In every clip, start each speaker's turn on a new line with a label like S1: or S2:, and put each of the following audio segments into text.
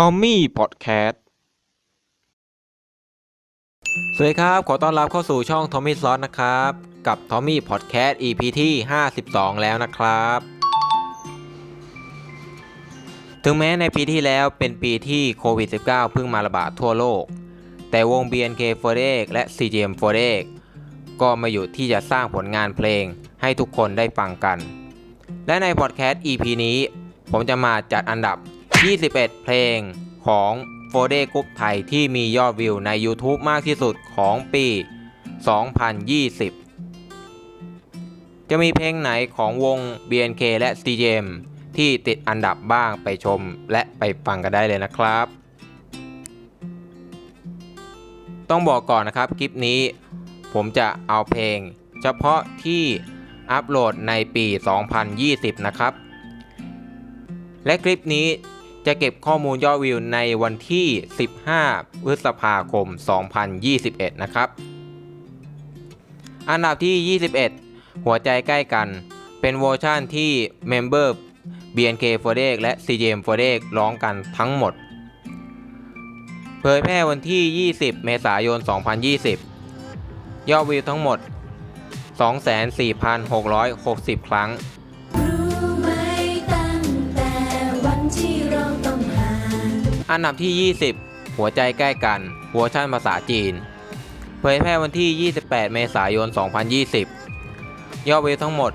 S1: ทอมมี่พอดแคสต์ สวัสดีครับ ขอต้อนรับเข้าสู่ช่องทอมมี่ซอสนะครับ กับทอมมี่พอดแคสต์ EP ที่ 52 แล้วนะครับ ถึงแม้ในปีที่แล้วเป็นปีที่โควิด -19 เพิ่งมาระบาดทั่วโลก แต่วง BNK48 และ CGM48 ก็มาอยู่ที่จะสร้างผลงานเพลงให้ทุกคนได้ฟังกัน และในพอดแคสต์ EP นี้ ผมจะมาจัดอันดับ 21 เพลงของโฟเดกรุ๊ปไทยที่มียอดวิวใน YouTube มากที่สุดของปี 2020 จะมีเพลงไหนของวง BNK และ CGM ที่ติดอันดับบ้างไปชมและไปฟังกันได้เลยนะครับ ต้องบอกก่อนนะครับคลิปนี้ ผมจะเอาเพลง เฉพาะที่อัปโหลดในปี 2020 นะครับ และคลิปนี้ จะเก็บข้อมูลยอดวิวในวันที่ 15 พฤษภาคม 2021 นะครับ อันดับที่ 21 หัวใจใกล้กัน เป็นเวอร์ชั่นที่เมมเบอร์ BNK48 และ CGM48 ร้องกันทั้งหมด เผยแพร่วันที่ 20 เมษายน 2020 ยอดวิวทั้งหมด 24,660 ครั้ง
S2: อั
S1: นดับที่ 20 หัวใจใกล้กันเวอร์ชันภาษาจีน เผยแพร่วันที่ 28 เมษายน 2020 ยอดวิวทั้งหมด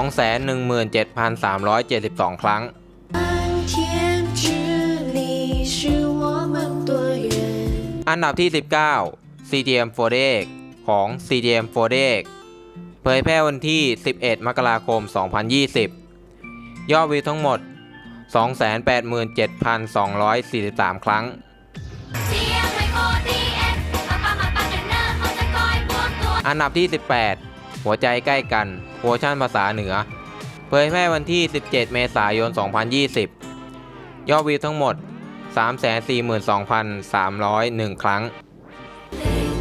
S1: 217,372 ครั้งอันดับที่ 19 CGM 4 x ของ CGM 4 x เผยแพร่วันที่ 11 มกราคม 2020 ยอดวิวทั้งหมด 287,243 ครั้ง อันดับที่ 18 หัวใจใกล้กันเวอร์ชันภาษาเหนือ เผยแพร่วันที่ 17 เมษายน 2020 ยอดวิวทั้งหมด 342,301 ครั้ง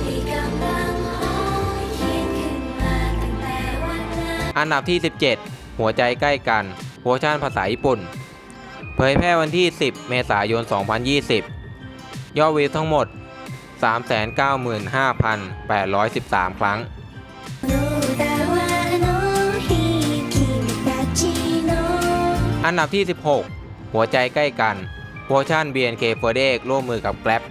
S2: ที่กำลังหอเย็นขึ้นมาตั้งแต่วันนั้น
S1: อันดับที่ 17 หัวใจใกล้กันเวอร์ชันภาษาญี่ปุ่น เผยแพร่วันที่ 10 เมษายน 2020 ยอดวิวทั้งหมด 395,813 ครั้ง อันดับที่ 16 หัวใจใกล้กันโพชั่น BNK48 ร่วมมือกับแกล็บ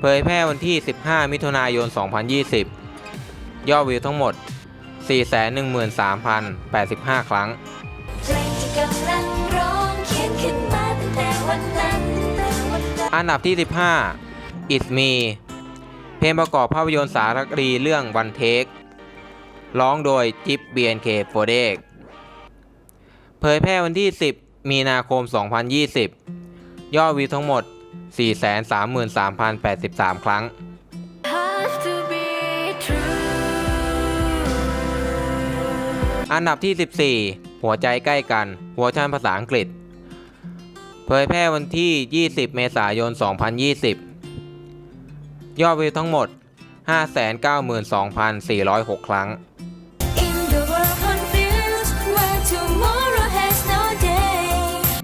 S1: เผยแพร่วันที่ 15 มิถุนายน 2020 ยอดวิวทั้งหมด 413,085 ครั้ง
S2: งรง เขียนขึ้นมาตั้งแต่วันนั้นแต่วันนั้น
S1: อันดับที่ 15 It's Me เพลงประกอบภาพยนตร์สารคดีเรื่อง One Take ร้องโดยจิ๊บ BNK48 เผยแพร่วันที่ 10 มีนาคม 2020 ยอดวิวทั้งหมด 433,083 ครั้ง
S2: Have to be true
S1: อันดับที่ 14 หัวใจใกล้กันเวอร์ชันภาษาอังกฤษ เผยแพร่วันที่ 20 เมษายน 2020 ยอดวิวทั้งหมด 592,406 ครั้ง
S2: In the world confused where tomorrow has no day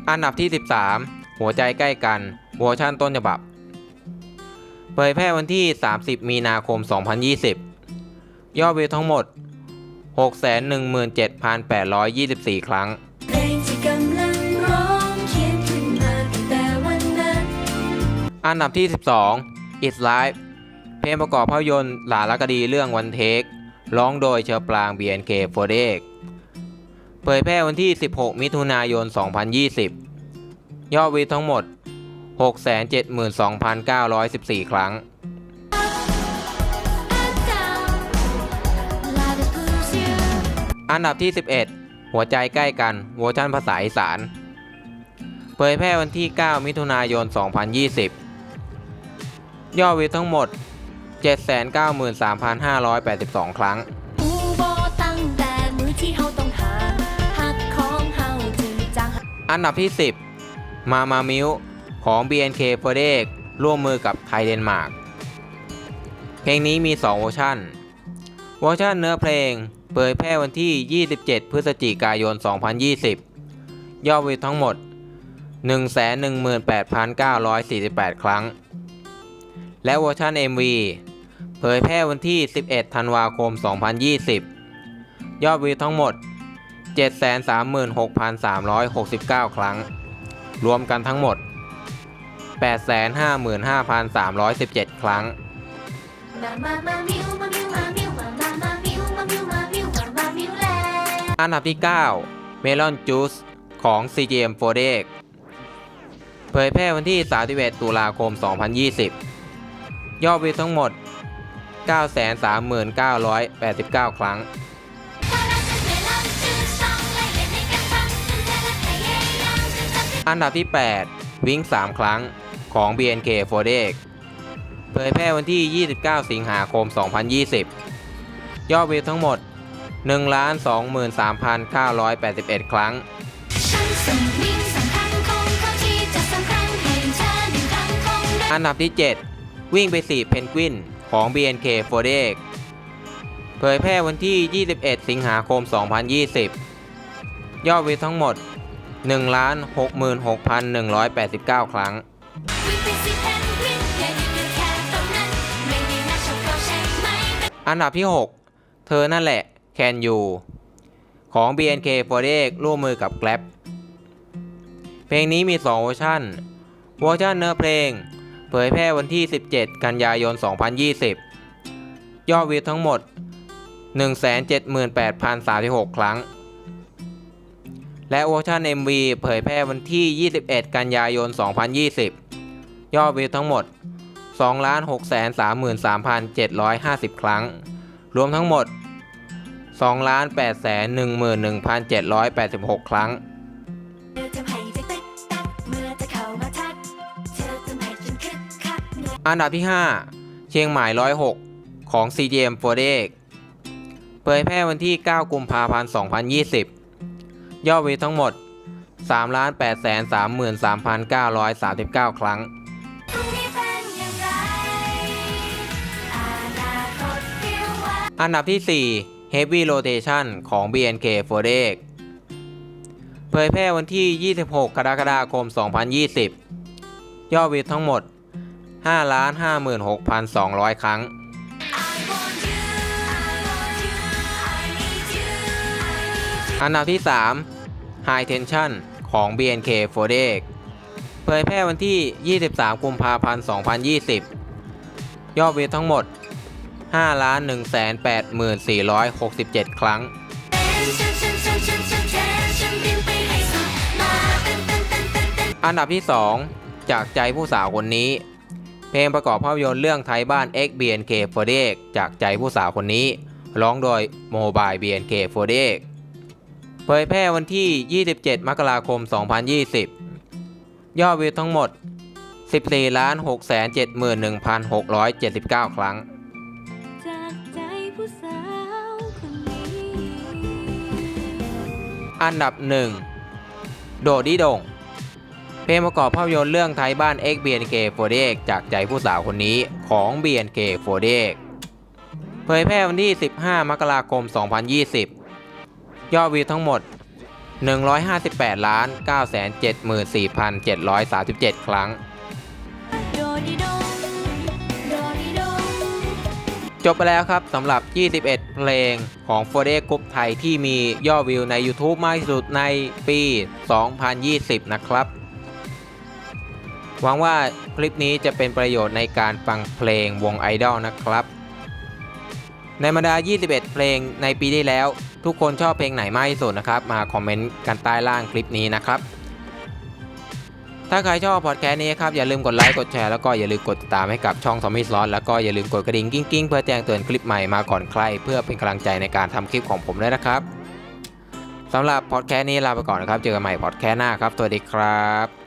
S1: อันดับที่ 13 หัวใจใกล้กันเวอร์ชันต้นฉบับ เผยแพร่วันที่ 30 มีนาคม 2020 ยอดวิวทั้งหมด 617,824 ครั้ง
S2: อัน
S1: ดับที่ 12 It's Live เพลงประกอบภาพยนตร์หลารคดีเรื่องวันเทคร้องโดยเชอปราง BNK48 เผยแพร่วันที่ 16 มิถุนายน 2020 ยอดวิวทั้งหมด 672,914 ครั้งอันดับที่ 11 หัวใจใกล้กันเวอร์ชันภาษาอีสาน เผยแพร่วันที่ 9 มิถุนายน 2020 ยอดวิวทั้งหมด 793,582 ครั้ง
S2: ผู้บ่ตั้งแต่มือที่เฮาต้องหาหักของเฮาถึงจัง
S1: อันดับที่ 10 มามามิวของ BNK48 ร่วมมือกับไทยเดนมาร์ก เพลงนี้มี 2 เวอร์ชันเวอร์ชันเนื้อเพลง เผยแพร่วันที่ 27 พฤศจิกายน 2020 ยอดวิวทั้งหมด 118,948 ครั้ง และเวอร์ชัน MV เผยแพร่วันที่ 11 ธันวาคม 2020 ยอดวิวทั้งหมด 736,369 ครั้ง รวมกันทั้งหมด 855,317 ครั้ง อันดับที่ 9 Melon Juice ของ CGM f o d e x เผยแพร่วันที่ 31 ตุลาคม 2020 ยอดวิวทั้งหมด 939,889 ครั้ง
S2: อัน
S1: ดับที่ 8 วิ่ง 3 ครั้งของ BNK48 เผยแพร่วันที่ 29 สิงหาคม 2020 ยอดวิวทั้งหมด 1,23,981 ครั้ง
S2: อันดั
S1: บที่ 7 วิ่งไป4เพนกวินของ BNK f o d e x เผยแพร่วันที่ 21 สิงหาคม 2020 ยอดวิวทั้งหมด 1,66,189 ครั้ง
S2: อันดับ
S1: ที่ 6 เธอนั่นแหละ Can You ของ BNK f o d e x ร่วมมือกับ Grab เพลงนี้มี 2 เวอร์ชันเวอร์ชันเนื้อเพลง เผยแพร่วันที่ 17 กันยายน 2020 ยอดวิวทั้งหมด 178,036 ครั้ง และเวอร์ชัน MV เผยแพร่วันที่ 21 กันยายน 2020 ยอดวิวทั้งหมด 2,633,750 ครั้ง รวมทั้งหมด 2,811,786 ครั้ง
S2: อัน
S1: ดับที่ 5 เชียงใหม่106 ของ CGM f o d e x เผยแพร่วันที่ 9 กุมภาพันธ์ 2020 ยอดวิวทั้งหมด 3,833,939 ครั้ง
S2: พรุ่งนี้เป็นอย่างไรอนาคตเรียกว่า
S1: อันดับที่ 4 Heavy Rotation ของ BNK f o d e x เผยแพร่วันที่ 26 กรกฎาคม 2020 ยอดวิวทั้งหมด 5,56,200 ครั้ง อันดับที่ 3 High Tension ของ BNK f o d e x เผยแพร่วันที่ 23 กุมภาพันธ์ 2020 ยอดวิวทั้งหมด5,184,467 ครั้ง อันดับที่ 2 จากใจผู้สาวคนนี้ เพลงประกอบภาพยนตร์เรื่องไทยบ้าน X BNK f o d x จากใจผู้สาวคนนี้ ร้องโดย Mobile BNK f o d x เผยแพร่วันที่ 27 มกราคม 2020 ยอดวิวทั้งหมด 14 671,679 ครั้ง
S2: จากใจผู้สาวคนนี้
S1: อันดับ 1 โดดีดง ลงประกอบภาพยนตร์เรื่องไทยบ้าน X BNK f o d x จากใจผู้สาวคนนี้ของ BNK f o d x เผยแพร่วันที่ 15 มกราคม 2020 ยอดวิวทั้งหมด 158ล้าน974,737 ครั้
S2: ง
S1: จบไปแล้วครับสำหรับ 21 เพลงของ f o r d e กรุ๊ปไทยที่มียอดวิวใน YouTube มากที่สุดในปี 2020 นะครับ หวังว่าคลิปนี้จะเป็นประโยชน์ในการฟังเพลงวงไอดอลนะครับ ในบรรดา 21 เพลงในปีที่แล้ว ทุกคนชอบเพลงไหนมากที่สุดนะครับ มาคอมเมนต์กันใต้ล่างคลิปนี้นะครับ ถ้าใครชอบพอดแคสต์นี้ครับ อย่าลืมกดไลค์ กดแชร์ แล้วก็อย่าลืมกดติดตามให้กับช่องทอมมี่สล็อตแล้วก็อย่าลืมกดกระดิ่งกิ้งกิ้งๆ เพื่อแจ้งเตือนคลิปใหม่มาก่อนใคร เพื่อเป็นกำลังใจในการทำคลิปของผมด้วยนะครับสำหรับพอดแคสต์นี้ลาไปก่อนนะครับ เจอกันใหม่พอดแคสต์หน้าครับ สวัสดีครับ